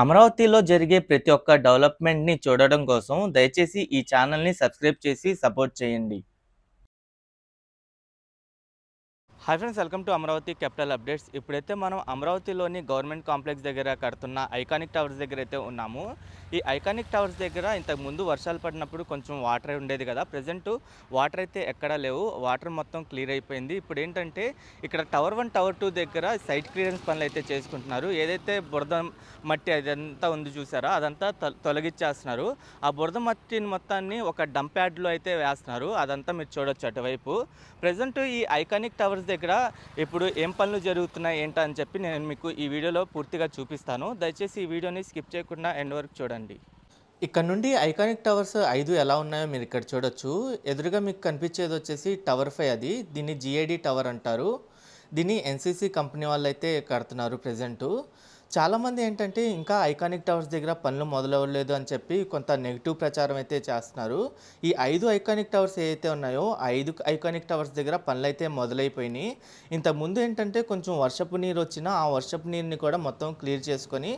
అమరావతిలో జరిగే ప్రతి ఒక్క డెవలప్మెంట్‌ని చూడడం కోసం దయచేసి ఈ ఛానల్‌ని సబ్స్క్రైబ్ చేసి సపోర్ట్ చేయండి. Hi friends welcome to Amaravati capital updates. ఇప్పుడైతే మనం అమరావతిలోని గవర్నమెంట్ కాంప్లెక్స్ దగ్గర కడుతున్న ఐకానిక్ టవర్స్ దగ్గర అయితే ఉన్నాము. ఈ ఐకానిక్ టవర్స్ దగ్గర ఇంతకు ముందు వర్షాలు పడినప్పుడు కొంచెం వాటర్ ఉండేది కదా! ప్రెజెంట్ వాటర్ అయితే ఎక్కడా లేవు. వాటర్ మొత్తం క్లియర్ అయిపోయింది. ఇప్పుడు ఏంటంటే ఇక్కడ టవర్ వన్ టవర్ టూ దగ్గర సైట్ క్లియరెన్స్ పనులు అయితే చేసుకుంటున్నారు. ఏదైతే బురద మట్టి అదంతా ఉంది చూసారా? అదంతా తొలగించేస్తున్నారు తొలగిచ్చేస్తున్నారు. ఆ బురద మట్టిని మొత్తాన్ని ఒక డంప్ యార్డ్‌లో అయితే వేస్తున్నారు. అదంతా మీరు చూడొచ్చు అటువైపు. ప్రెజెంట్ ఈ ఐకానిక్ టవర్స్ దగ్గర ఇప్పుడు ఏం పనులు జరుగుతున్నాయి ఏంటని చెప్పి నేను మీకు ఈ వీడియోలో పూర్తిగా చూపిస్తాను. దయచేసి ఈ వీడియోని స్కిప్ చేయకుండా ఎండ్ వరకు చూడండి. ఇక్కడ నుండి ఐకానిక్ టవర్స్ ఐదు ఎలా ఉన్నాయో మీరు ఇక్కడ చూడొచ్చు. ఎదురుగా మీకు కనిపించేది వచ్చేసి టవర్ ఫైవ్ అది. దీన్ని జిఐడి టవర్ అంటారు. దీన్ని ఎన్‌సీసీ కంపెనీ వాళ్ళైతే కడుతున్నారు ప్రజెంటు చాలామంది ఏంటంటే ఇంకా ఐకానిక్ టవర్స్ దగ్గర పనులు మొదలవ్వలేదు అని చెప్పి కొంత నెగిటివ్ ప్రచారం అయితే చేస్తున్నారు. ఈ ఐదు ఐకానిక్ టవర్స్ ఏవైతే ఉన్నాయో ఐదు ఐకానిక్ టవర్స్ దగ్గర పనులైతే మొదలైపోయినాయి. ఇంతకుముందు ఏంటంటే కొంచెం వర్షపు నీరు వచ్చినా ఆ వర్షపు నీరుని కూడా మొత్తం క్లియర్ చేసుకొని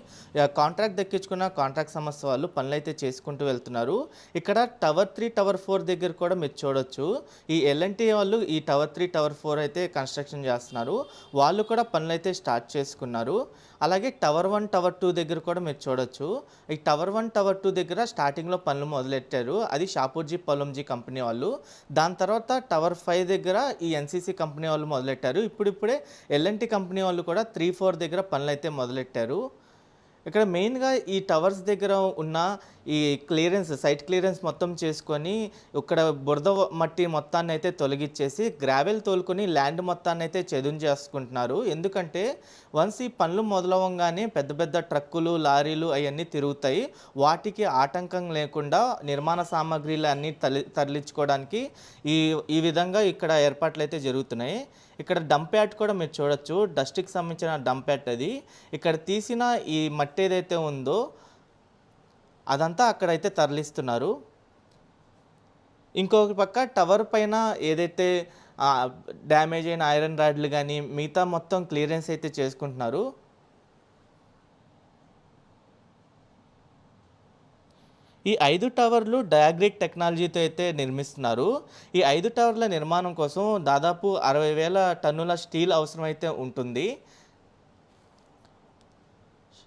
కాంట్రాక్ట్ దక్కించుకున్న కాంట్రాక్ట్ సంస్థ వాళ్ళు పనులైతే చేసుకుంటూ వెళ్తున్నారు. ఇక్కడ టవర్ త్రీ టవర్ ఫోర్ దగ్గర కూడా మీరు చూడొచ్చు. ఈ ఎల్ఎన్టీ వాళ్ళు ఈ టవర్ త్రీ టవర్ ఫోర్ అయితే కన్‌స్ట్రక్షన్ చేస్తున్నారు. వాళ్ళు కూడా పనులైతే స్టార్ట్ చేసుకున్నారు. అలాగే టవర్ వన్ టవర్ టూ దగ్గర కూడా మీరు చూడొచ్చు. ఈ టవర్ వన్ టవర్ టూ దగ్గర స్టార్టింగ్‌లో పనులు మొదలెట్టారు. అది షాపూర్జీ పొలంజీ కంపెనీ వాళ్ళు. దాని తర్వాత టవర్ ఫైవ్ దగ్గర ఈ ఎన్‌సీసీ కంపెనీ వాళ్ళు మొదలెట్టారు. ఇప్పుడిప్పుడే ఎల్ఎన్టీ కంపెనీ వాళ్ళు కూడా 3, 4 దగ్గర పనులైతే మొదలెట్టారు. ఇక్కడ మెయిన్‌గా ఈ టవర్స్ దగ్గర ఉన్న ఈ క్లియరెన్స్ సైట్ క్లియరెన్స్ మొత్తం చేసుకొని ఇక్కడ బురద మట్టి మొత్తాన్ని అయితే తొలగిచ్చేసి గ్రావెల్ తోలుకొని ల్యాండ్ మొత్తాన్ని అయితే చదును చేసుకుంటున్నారు. ఎందుకంటే వన్స్ ఈ పనులు మొదలవంగానే పెద్ద పెద్ద ట్రక్కులు, లారీలు అవన్నీ తిరుగుతాయి. వాటికి ఆటంకం లేకుండా నిర్మాణ సామాగ్రిలన్నీ తలి తరలించుకోవడానికి ఈ ఈ విధంగా ఇక్కడ ఏర్పాట్లు అయితే జరుగుతున్నాయి. ఇక్కడ డంప్ యార్డ్ కూడా మీరు చూడొచ్చు. డస్ట్‌కి సంబంధించిన డంప్ యార్డ్ అది. ఇక్కడ తీసిన ఈ మట్టి ఏదైతే ఉందో అదంతా అక్కడైతే తరలిస్తున్నారు. ఇంకొక పక్క టవర్ పైన ఏదైతే డ్యామేజ్ అయిన ఐరన్ రాడ్‌లు కానీ మిగతా మొత్తం క్లియరెన్స్ అయితే చేసుకుంటున్నారు. ఈ ఐదు టవర్లు డయాగ్రిక్ టెక్నాలజీతో అయితే నిర్మిస్తున్నారు. ఈ ఐదు టవర్ల నిర్మాణం కోసం దాదాపు అరవై వేల టన్నుల స్టీల్ అవసరమైతే ఉంటుంది.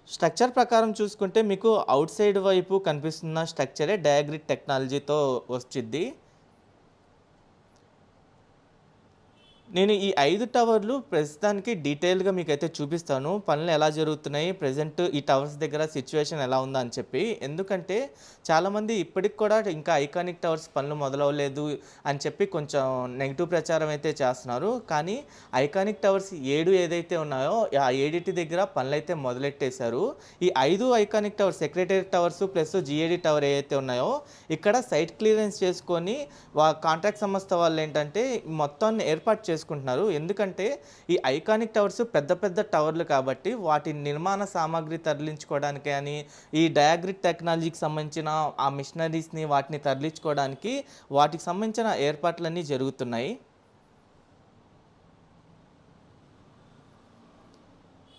స్ట్రక్చర్ ప్రకారం చూసుకుంటే మీకు అవుట్ సైడ్ వైపు కనిపిస్తున్న స్ట్రక్చరే డయాగ్రిక్ టెక్నాలజీతో వచ్చిద్ది. నేను ఈ ఐదు టవర్లు ప్రస్తుతానికి డీటెయిల్‌గా మీకైతే చూపిస్తాను. పనులు ఎలా జరుగుతున్నాయి, ప్రెజెంట్ ఈ టవర్స్ దగ్గర సిచ్యువేషన్ ఎలా ఉందా అని చెప్పి. ఎందుకంటే చాలామంది ఇప్పటికి కూడా ఇంకా ఐకానిక్ టవర్స్ పనులు మొదలవలేదు అని చెప్పి కొంచెం నెగిటివ్ ప్రచారం అయితే చేస్తున్నారు. కానీ ఐకానిక్ టవర్స్ ఏడు ఏదైతే ఉన్నాయో ఆ ఏడిటి దగ్గర పనులైతే మొదలెట్టేశారు. ఈ ఐదు iconic towers secretary towers plus GAD tower ఏవైతే ఉన్నాయో ఇక్కడ సైట్ క్లియరెన్స్ చేసుకొని వా కాంట్రాక్ట్ సంస్థ వాళ్ళు ఏంటంటే మొత్తాన్ని ఏర్పాటు చేసుకుంటున్నారు. ఎందుకంటే ఈ ఐకానిక్ టవర్స్ పెద్ద పెద్ద టవర్లు కాబట్టి వాటి నిర్మాణ సామాగ్రి తరలించుకోవడానికి అని ఈ డయాగ్రిడ్ టెక్నాలజీకి సంబంధించిన ఆ మిషనరీస్‌ని వాటిని తరలించుకోవడానికి వాటికి సంబంధించిన ఏర్పాట్లన్నీ జరుగుతున్నాయి.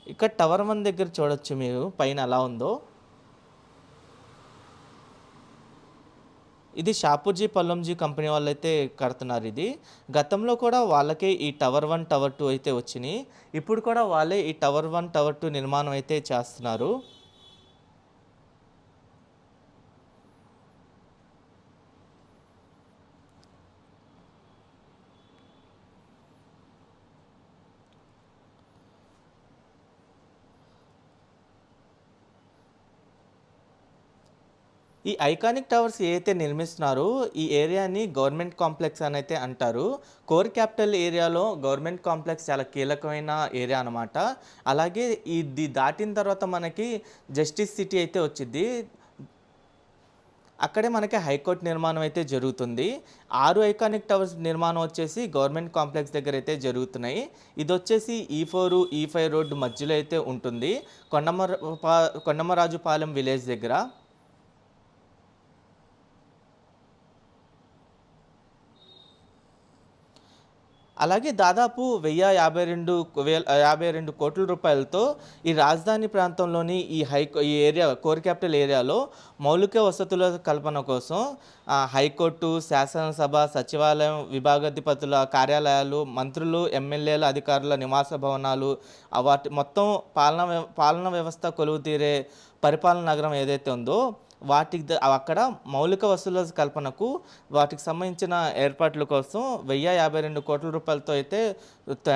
ఇక్కడ టవర్ వన్ దగ్గర చూడొచ్చు మీరు పైన ఎలా ఉందో. ఇది షాపూర్జీ పల్లంజీ కంపెనీ వాళ్ళైతే కడుతున్నారు ఇది. గతంలో కూడా వాళ్ళకే ఈ టవర్ వన్ టవర్ టూ అయితే వచ్చినాయి ఇప్పుడు కూడా వాళ్ళే ఈ టవర్ వన్ టవర్ టూ నిర్మాణం అయితే చేస్తున్నారు. ఈ ఐకానిక్ టవర్స్ ఏదైతే నిర్మిస్తున్నారో ఈ ఏరియాని గవర్నమెంట్ కాంప్లెక్స్ అని అయితే అంటారు. కోర్ క్యాపిటల్ ఏరియాలో గవర్నమెంట్ కాంప్లెక్స్ చాలా కీలకమైన ఏరియా అనమాట. అలాగే ఇది దాటిన తర్వాత మనకి జస్టిస్ సిటీ అయితే వచ్చిద్ది. అక్కడే మనకి హైకోర్టు నిర్మాణం అయితే జరుగుతుంది. ఆరు ఐకానిక్ టవర్స్ నిర్మాణం వచ్చేసి గవర్నమెంట్ కాంప్లెక్స్ దగ్గర అయితే జరుగుతున్నాయి. ఇది వచ్చేసి ఈ ఫోర్ ఈ ఫైవ్ రోడ్డు మధ్యలో అయితే ఉంటుంది. కొండమర కొండమరాజుపాలెం విలేజ్ దగ్గర. అలాగే దాదాపు వెయ్యి యాభై రెండు వేల యాభై రెండు కోట్ల రూపాయలతో ఈ రాజధాని ప్రాంతంలోని ఈ హై ఈ ఏరియా కోర్ క్యాపిటల్ ఏరియాలో మౌలిక వసతుల కల్పన కోసం హైకోర్టు శాసనసభ సచివాలయం విభాగాధిపతుల కార్యాలయాలు మంత్రులు ఎమ్మెల్యేల అధికారుల నివాస భవనాలు వాటి మొత్తం పాలన వ్య- పాలన వ్యవస్థ కొలువు తీరే పరిపాలన నగరం ఏదైతే ఉందో వాటికి ద- అక్కడ మౌలిక వసతుల కల్పనకు వాటికి సంబంధించిన ఏర్పాట్ల కోసం వెయ్యి యాభై రెండు కోట్ల రూపాయలతో అయితే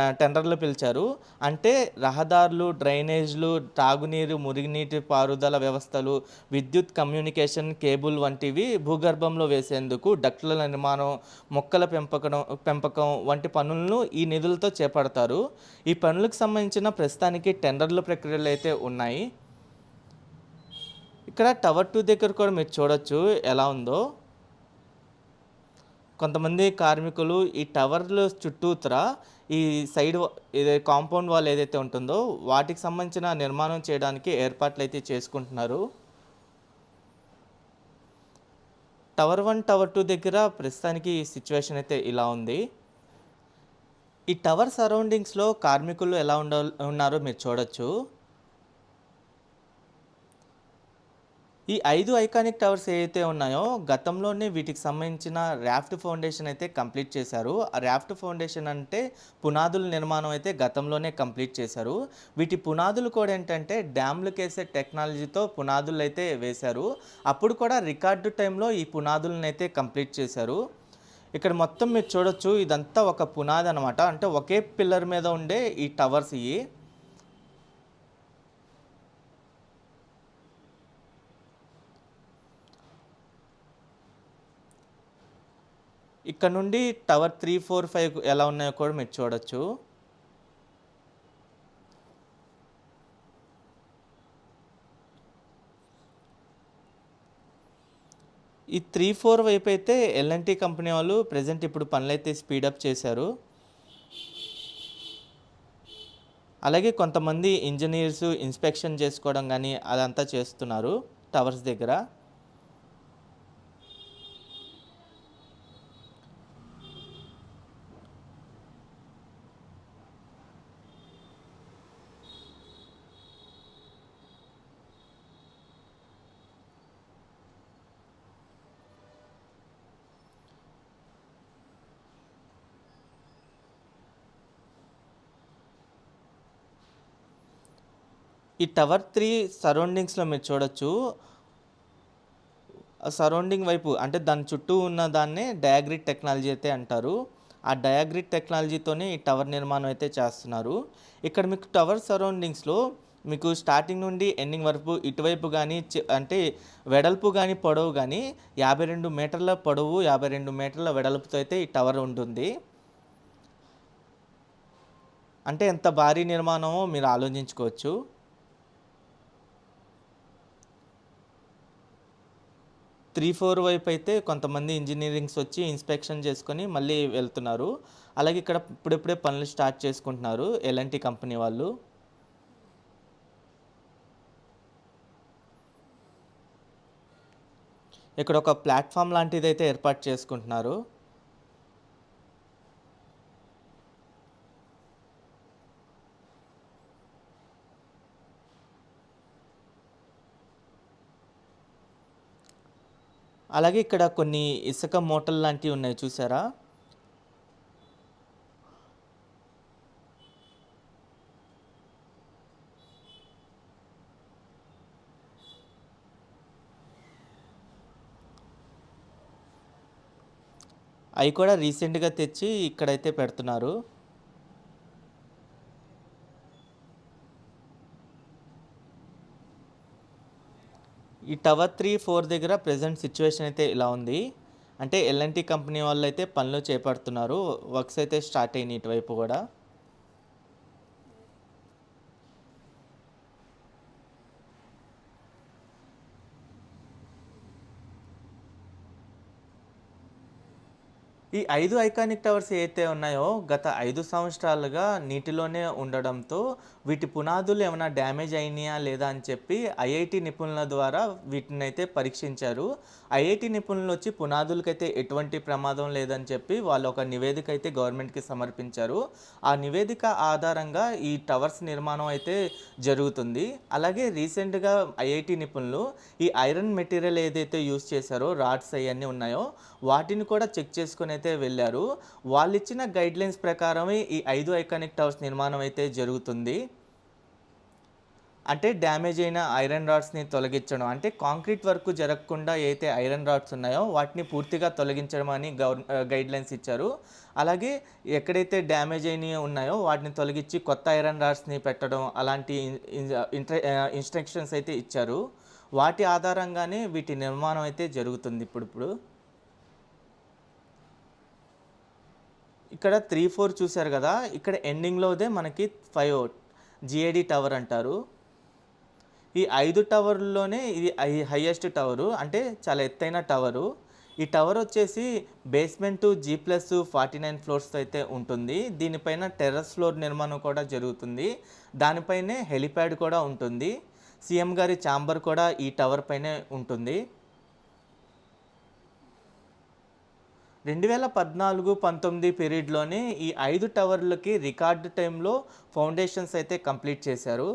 టెండర్లు పిలిచారు. అంటే రహదారులు డ్రైనేజ్లు తాగునీరు మురుగునీటి పారుదల వ్యవస్థలు విద్యుత్ కమ్యూనికేషన్ కేబుల్ వంటివి భూగర్భంలో వేసేందుకు డక్టుల నిర్మాణం మొక్కల పెంపకం పెంపకం వంటి పనులను ఈ నిధులతో చేపడతారు. ఈ పనులకు సంబంధించిన ప్రస్తుతానికి టెండర్ల ప్రక్రియలు అయితే ఉన్నాయి. ఇక్కడ టవర్ టూ దగ్గర కూడా మీరు చూడొచ్చు ఎలా ఉందో. కొంతమంది కార్మికులు ఈ టవర్లు చుట్టూతర ఈ సైడ్ ఇది కాంపౌండ్ వాల్ ఏదైతే ఉంటుందో వాటికి సంబంధించిన నిర్మాణం చేయడానికి ఏర్పాట్లు అయితే చేసుకుంటున్నారు. టవర్ వన్ టవర్ టూ దగ్గర ప్రస్తుతానికి సిచ్యువేషన్ అయితే ఇలా ఉంది. ఈ టవర్ సరౌండింగ్స్లో కార్మికులు ఎలా ఉండ ఉన్నారో మీరు చూడొచ్చు. ఈ ఐదు ఐకానిక్ టవర్స్ ఏవైతే ఉన్నాయో గతంలోనే వీటికి సంబంధించిన ర్యాఫ్ట్ ఫౌండేషన్ అయితే కంప్లీట్ చేశారు. ఆ రాఫ్ట్ ఫౌండేషన్ అంటే పునాదుల నిర్మాణం అయితే గతంలోనే కంప్లీట్ చేశారు. వీటి పునాదులు కూడా ఏంటంటే డ్యామ్లకు వేసే టెక్నాలజీతో పునాదులు అయితే వేశారు. అప్పుడు కూడా రికార్డు టైంలో ఈ పునాదులను అయితే కంప్లీట్ చేశారు. ఇక్కడ మొత్తం మీరు చూడొచ్చు ఇదంతా ఒక పునాది అనమాట అంటే ఒకే పిల్లర్ మీద ఉండే ఈ టవర్స్ ఇవి. ఇక్కడ నుండి టవర్ త్రీ ఫోర్ ఫైవ్ ఎలా ఉన్నాయో కూడా మీరు చూడొచ్చు. ఈ త్రీ ఫోర్ వైపు అయితే ఎల్ఎన్టీ కంపెనీ వాళ్ళు ప్రజెంట్ ఇప్పుడు పనులైతే స్పీడప్ చేశారు. అలాగే కొంతమంది ఇంజనీర్స్ ఇన్స్పెక్షన్ చేసుకోవడం కానీ అదంతా చేస్తున్నారు టవర్స్ దగ్గర. ఈ టవర్ త్రీ సరౌండింగ్స్లో మీరు చూడొచ్చు. సరౌండింగ్ వైపు అంటే దాని చుట్టూ ఉన్న దాన్నే డయాగ్రిడ్ టెక్నాలజీ అయితే అంటారు. ఆ డయాగ్రిడ్ టెక్నాలజీతోనే ఈ టవర్ నిర్మాణం అయితే చేస్తున్నారు. ఇక్కడ మీకు టవర్ సరౌండింగ్స్లో మీకు స్టార్టింగ్ నుండి ఎండింగ్ వరకు ఇటువైపు కానీ అంటే వెడల్పు కానీ పొడవు కానీ యాభై రెండు మీటర్ల పొడవు యాభై రెండు మీటర్ల వెడల్పుతో అయితే ఈ టవర్ ఉంటుంది. అంటే ఎంత భారీ నిర్మాణమో మీరు ఆలోచించుకోవచ్చు. త్రీ ఫోర్ వైపు అయితే కొంతమంది ఇంజనీరింగ్స్ వచ్చి ఇన్స్పెక్షన్ చేసుకొని మళ్ళీ వెళ్తున్నారు. అలాగే ఇక్కడ ఇప్పుడిప్పుడే పనులు స్టార్ట్ చేసుకుంటున్నారు ఎల్ఎన్టీ కంపెనీ వాళ్ళు. ఇక్కడ ఒక ప్లాట్ఫామ్ లాంటిది అయితే ఏర్పాటు చేసుకుంటున్నారు. అలాగే ఇక్కడ కొన్ని ఇసుక మూటలు లాంటివి ఉన్నాయి చూసారా అవి కూడా రీసెంట్గా తెచ్చి ఇక్కడైతే పెడుతున్నారు. ఈ టవర్ త్రీ ఫోర్ దగ్గర ప్రజెంట్ సిచ్యువేషన్ అయితే ఇలా ఉంది. అంటే ఎల్ఎన్టీ కంపెనీ వాళ్ళు అయితే పనులు చేపడుతున్నారు. వర్క్స్ అయితే స్టార్ట్ అయినాయి ఇటువైపు కూడా. ఈ ఐదు ఐకానిక్ టవర్స్ ఏవైతే ఉన్నాయో గత ఐదు సంవత్సరాలుగా నీటిలోనే ఉండడంతో వీటి పునాదులు ఏమైనా డ్యామేజ్ అయినాయా లేదా అని చెప్పి ఐఐటి నిపుణుల ద్వారా వీటిని అయితే పరీక్షించారు. ఐఐటి నిపుణులు వచ్చి పునాదులకైతే ఎటువంటి ప్రమాదం లేదని చెప్పి వాళ్ళు ఒక నివేదిక అయితే గవర్నమెంట్‌కి సమర్పించారు. ఆ నివేదిక ఆధారంగా ఈ టవర్స్ నిర్మాణం అయితే జరుగుతుంది. అలాగే రీసెంట్‌గా ఐఐటి నిపుణులు ఈ ఐరన్ మెటీరియల్ ఏదైతే యూస్ చేశారో రాడ్స్ అవన్నీ ఉన్నాయో వాటిని కూడా చెక్ చేసుకునే అయితే వెళ్ళారు వాళ్ళు ఇచ్చిన గైడ్‌లైన్స్ ప్రకారమే ఈ ఐదు ఐకానిక్ టవర్స్ నిర్మాణం అయితే జరుగుతుంది. అంటే డ్యామేజ్ అయిన ఐరన్ రాడ్స్‌ని తొలగించడం. అంటే కాంక్రీట్ వర్క్ జరగకుండా ఏదైతే ఐరన్ రాడ్స్ ఉన్నాయో వాటిని పూర్తిగా తొలగించడం అని గవర్ ఆహ్, గైడ్‌లైన్స్ ఇచ్చారు. అలాగే ఎక్కడైతే డ్యామేజ్ అయినవి ఉన్నాయో వాటిని తొలగించి కొత్త ఐరన్ రాడ్స్‌ని పెట్టడం అలాంటి ఇన్‌స్ట్రక్షన్స్ అయితే ఇచ్చారు. వాటి ఆధారంగానే వీటి నిర్మాణం అయితే జరుగుతుంది ఇప్పుడు ఇప్పుడు ఇక్కడ 3, 4 చూసారు కదా ఇక్కడ ఎండింగ్‌లోదే మనకి 5 జీఏడీ టవర్ అంటారు. ఈ ఐదు టవర్లోనే ఇది హయ్యెస్ట్ హైయెస్ట్ టవరు. అంటే చాలా ఎత్తైన టవరు. ఈ టవర్ వచ్చేసి basement G plus forty nine floors అయితే ఉంటుంది. దీనిపైన టెర్రస్ ఫ్లోర్ నిర్మాణం కూడా జరుగుతుంది. దానిపైనే హెలిప్యాడ్ కూడా ఉంటుంది. సీఎం గారి ఛాంబర్ కూడా ఈ టవర్ పైనే ఉంటుంది. 2014, 19 పీరియడ్‌లోనే ఈ ఐదు టవర్లకి రికార్డ్ టైంలో ఫౌండేషన్స్ అయితే కంప్లీట్ చేశారు.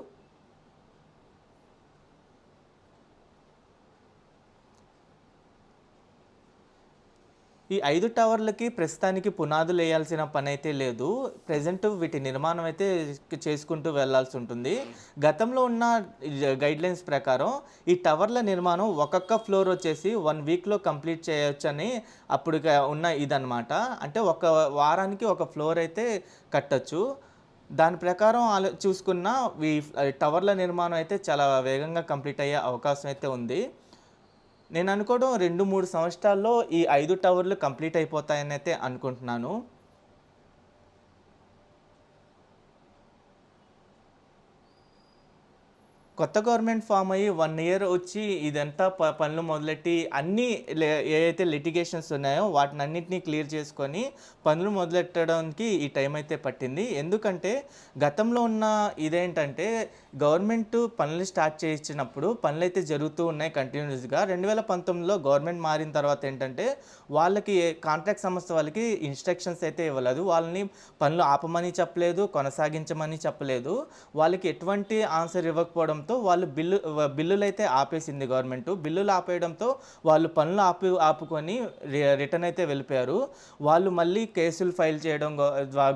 ఈ ఐదు టవర్లకి ప్రస్తుతానికి పునాదులు వేయాల్సిన పనైతే లేదు. ప్రెజెంట్ వీటి నిర్మాణం అయితే చేసుకుంటూ వెళ్ళాల్సి ఉంటుంది. గతంలో ఉన్న గైడ్‌లైన్స్ ప్రకారం ఈ టవర్ల నిర్మాణం ఒక్కొక్క ఫ్లోర్ వచ్చేసి వన్ వీక్‌లో కంప్లీట్ చేయొచ్చని అప్పుడు ఉన్న ఇదనమాట. అంటే ఒక వారానికి ఒక ఫ్లోర్ అయితే కట్టొచ్చు. దాని ప్రకారం ఆలో చూసుకున్న ఈ టవర్ల నిర్మాణం అయితే చాలా వేగంగా కంప్లీట్ అయ్యే అవకాశం అయితే ఉంది. నేను అనుకోవడం 2, 3 సంవత్సరాల్లో ఈ ఐదు టవర్లు కంప్లీట్ అయిపోతాయనైతే అనుకుంటున్నాను. కొత్త గవర్నమెంట్ ఫామ్ అయ్యి వన్ ఇయర్ వచ్చి ఇదంతా ప పనులు మొదలెట్టి అన్నీ లే ఏవైతే లిటిగేషన్స్ ఉన్నాయో వాటినన్నిటిని క్లియర్ చేసుకొని పనులు మొదలెట్టడానికి ఈ టైం అయితే పట్టింది. ఎందుకంటే గతంలో ఉన్న ఇదేంటంటే గవర్నమెంట్ పనులు స్టార్ట్ చేయించినప్పుడు పనులైతే జరుగుతూ ఉన్నాయి కంటిన్యూస్గా రెండు వేల పంతొమ్మిదిలో గవర్నమెంట్ మారిన తర్వాత ఏంటంటే వాళ్ళకి కాంట్రాక్ట్ సంస్థ వాళ్ళకి ఇన్‌స్ట్రక్షన్స్ అయితే ఇవ్వలేదు. వాళ్ళని పనులు ఆపమని చెప్పలేదు, కొనసాగించమని చెప్పలేదు. వాళ్ళకి ఎటువంటి ఆన్సర్ ఇవ్వకపోవడం ఆపేయడంతో వాళ్ళు బిల్లు బిల్లులు బిల్లులైతే ఆపేసింది గవర్నమెంట్ బిల్లులు ఆపేయడంతో వాళ్ళు పనులు ఆపి ఆపుకొని రి రిటర్న్ అయితే వెళ్ళిపోయారు. వాళ్ళు మళ్ళీ కేసులు ఫైల్ చేయడం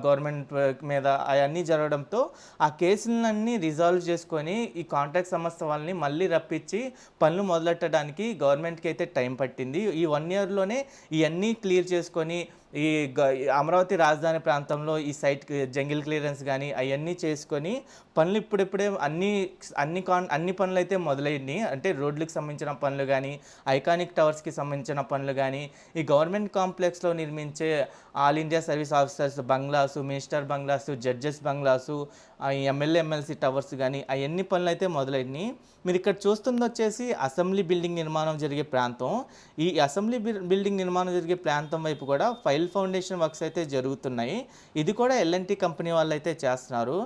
గవర్నమెంట్ మీద అవన్నీ జరగడంతో ఆ కేసులన్నీ రిజాల్వ్ చేసుకొని ఈ కాంట్రాక్ట్ సంస్థ వాళ్ళని మళ్ళీ రప్పించి పనులు మొదలెట్టడానికి గవర్నమెంట్‌కి అయితే టైం పట్టింది. ఈ వన్ ఇయర్‌లోనే ఇవన్నీ క్లియర్ చేసుకొని ఈ గ అమరావతి రాజధాని ప్రాంతంలో ఈ సైట్‌కి జంగిల్ క్లియరెన్స్ కానీ అవన్నీ చేసుకొని పనులు ఇప్పుడిప్పుడే అన్ని అన్ని కాన్ అన్ని పనులైతే మొదలైనయి. అంటే రోడ్లకు సంబంధించిన పనులు కానీ ఐకానిక్ టవర్స్‌కి సంబంధించిన పనులు కానీ ఈ గవర్నమెంట్ కాంప్లెక్స్‌లో నిర్మించే all India service officers bungalows, minister bungalows, judges bungalows, MLA, MLC towers గాని అయన్నీ పనులైతే ఇక్కడ చూస్తుంది వచ్చేసి అసెంబ్లీ బిల్డింగ్ నిర్మాణం జరిగే ప్రాంతం. ఈ అసెంబ్లీ బిల్ బిల్డింగ్ నిర్మాణం జరిగే ప్రాంతం వైపు కూడా ఫైల్ ఫౌండేషన్ వర్క్స్ అయితే జరుగుతున్నాయి. ఇది కూడా ఎల్ఎన్టీ కంపెనీ వాళ్ళు అయితే చేస్తున్నారు.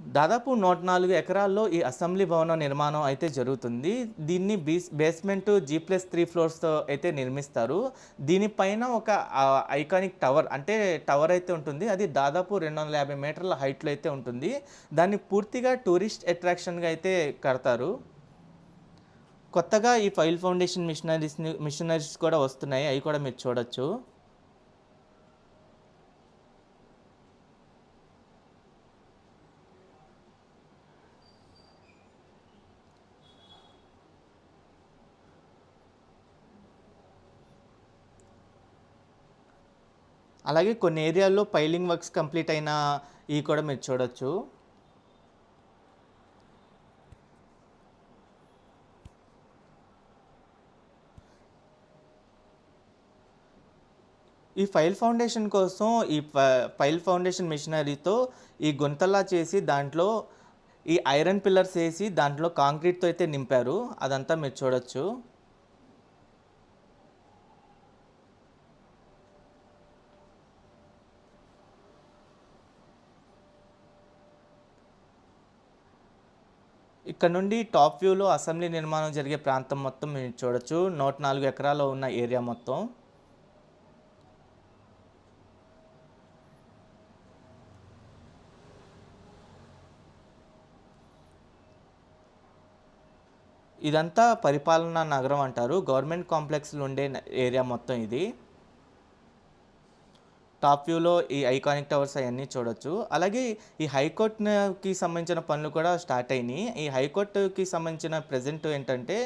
దాదాపు 104 ఎకరాల్లో ఈ అసెంబ్లీ భవనం నిర్మాణం అయితే జరుగుతుంది. దీన్ని బీస్ బేస్‌మెంటు జీ+3 ఫ్లోర్స్‌తో అయితే నిర్మిస్తారు. దీనిపైన ఒక ఐకానిక్ టవర్ అంటే టవర్ అయితే ఉంటుంది. అది దాదాపు 250 మీటర్ల హైట్‌లో అయితే ఉంటుంది. దాన్ని పూర్తిగా టూరిస్ట్ అట్రాక్షన్‌గా అయితే కడతారు. కొత్తగా ఈ ఫైల్ ఫౌండేషన్ మిషనరీస్‌ని మిషనరీస్ కూడా వస్తున్నాయి. అవి కూడా మీరు చూడొచ్చు. అలాగే కొన్ని ఏరియాల్లో పైలింగ్ వర్క్స్ కంప్లీట్ అయిన ఇవి కూడా మీరు చూడొచ్చు. ఈ ఫైల్ ఫౌండేషన్ కోసం ఈ ఫైల్ ఫౌండేషన్ మిషనరీతో ఈ గుంతలా చేసి దాంట్లో ఈ ఐరన్ పిల్లర్స్ వేసి దాంట్లో కాంక్రీట్తో అయితే నింపారు. అదంతా మీరు చూడొచ్చు. ఇక్కడ నుండి టాప్ వ్యూలో అసెంబ్లీ నిర్మాణం జరిగే ప్రాంతం మొత్తం మీరు చూడొచ్చు. నూట నాలుగు ఎకరాల్లో ఉన్న ఏరియా మొత్తం. ఇదంతా పరిపాలనా నగరం అంటారు. గవర్నమెంట్ కాంప్లెక్స్లో ఉండే ఏరియా మొత్తం ఇది. టాప్ వ్యూలో ఈ ఐకానిక్ టవర్స్ అవన్నీ చూడొచ్చు. అలాగే ఈ హైకోర్టుకి సంబంధించిన పనులు కూడా స్టార్ట్ అయినాయి. ఈ హైకోర్టుకి సంబంధించిన ప్రజెంట్ ఏంటంటే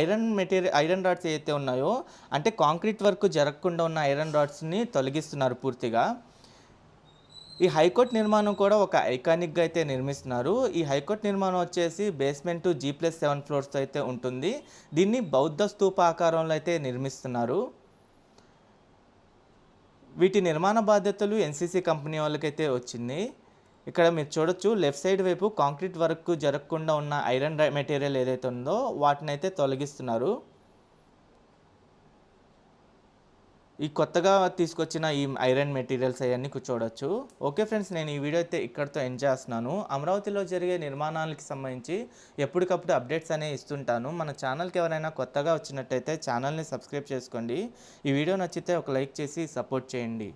ఐరన్ మెటీరియల్ ఐరన్ రాడ్స్ ఏవైతే ఉన్నాయో అంటే కాంక్రీట్ వర్క్ జరగకుండా ఉన్న ఐరన్ రాడ్స్ని తొలగిస్తున్నారు పూర్తిగా. ఈ హైకోర్టు నిర్మాణం కూడా ఒక ఐకానిక్గా అయితే నిర్మిస్తున్నారు. ఈ హైకోర్టు నిర్మాణం వచ్చేసి బేస్మెంట్ జీ ప్లస్ సెవెన్ ఫ్లోర్స్తో అయితే ఉంటుంది. దీన్ని బౌద్ధ స్తూప ఆకారంలో అయితే నిర్మిస్తున్నారు. వీటి నిర్మాణ బాధ్యతలు ఎన్సీసీ కంపెనీ వాళ్ళకైతే వచ్చింది. ఇక్కడ మీరు చూడొచ్చు లెఫ్ట్ సైడ్ వైపు కాంక్రీట్ వర్క్ జరగకుండా ఉన్న ఐరన్ మెటీరియల్ ఏదైతే ఉందో వాటిని అయితే తొలగిస్తున్నారు. ఈ కొత్తగా తీసుకొచ్చిన ఈ ఐరన్ మెటీరియల్స్ అవన్నీ చూడొచ్చు ఓకే ఫ్రెండ్స్ నేను ఈ వీడియో అయితే ఇక్కడితో ఎండ్ చేస్తున్నాను. అమరావతిలో జరిగే నిర్మాణాలకి సంబంధించి ఎప్పటికప్పుడు అప్డేట్స్ అనేవి ఇస్తుంటాను. మన ఛానల్కి ఎవరైనా కొత్తగా వచ్చినట్టయితే ఛానల్ని సబ్స్క్రైబ్ చేసుకోండి. ఈ వీడియో నచ్చితే ఒక లైక్ చేసి సపోర్ట్ చేయండి.